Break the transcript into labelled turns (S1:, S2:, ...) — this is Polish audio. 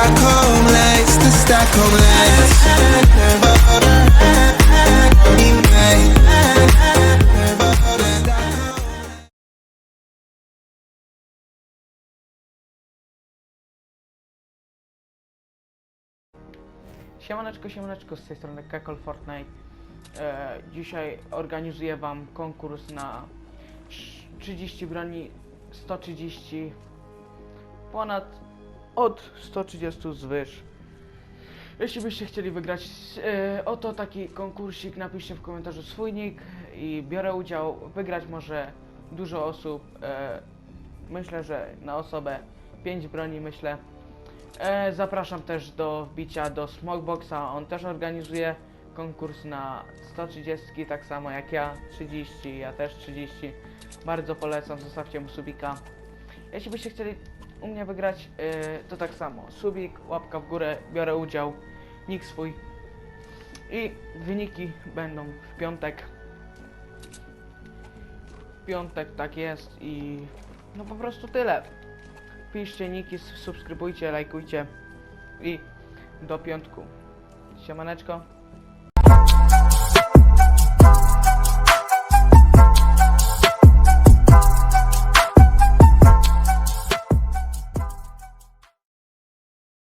S1: Stockholm lights, the Stockholm lights.
S2: Siemaneczko, siemaneczko, z tej strony Kekol Fortnite. E, dzisiaj organizuję wam konkurs na sz- 30 broni, 130, ponad od 130 zwyż. Jeśli byście chcieli wygrać e, oto taki konkursik, napiszcie w komentarzu swój nick i biorę udział. Wygrać może dużo osób. E, myślę, że na osobę 5 broni, myślę. E, zapraszam też do wbicia do Smokeboxa. On też organizuje konkurs na 130, tak samo jak ja 30, ja też 30. Bardzo polecam, zostawcie mu subika. Jeśli byście chcieli u mnie wygrać, e, to tak samo. Subik, łapka w górę, biorę udział, nick swój. I wyniki będą w piątek. W piątek tak jest i no po prostu tyle. Piszcie niki, subskrybujcie, lajkujcie i do piątku. Siemaneczko.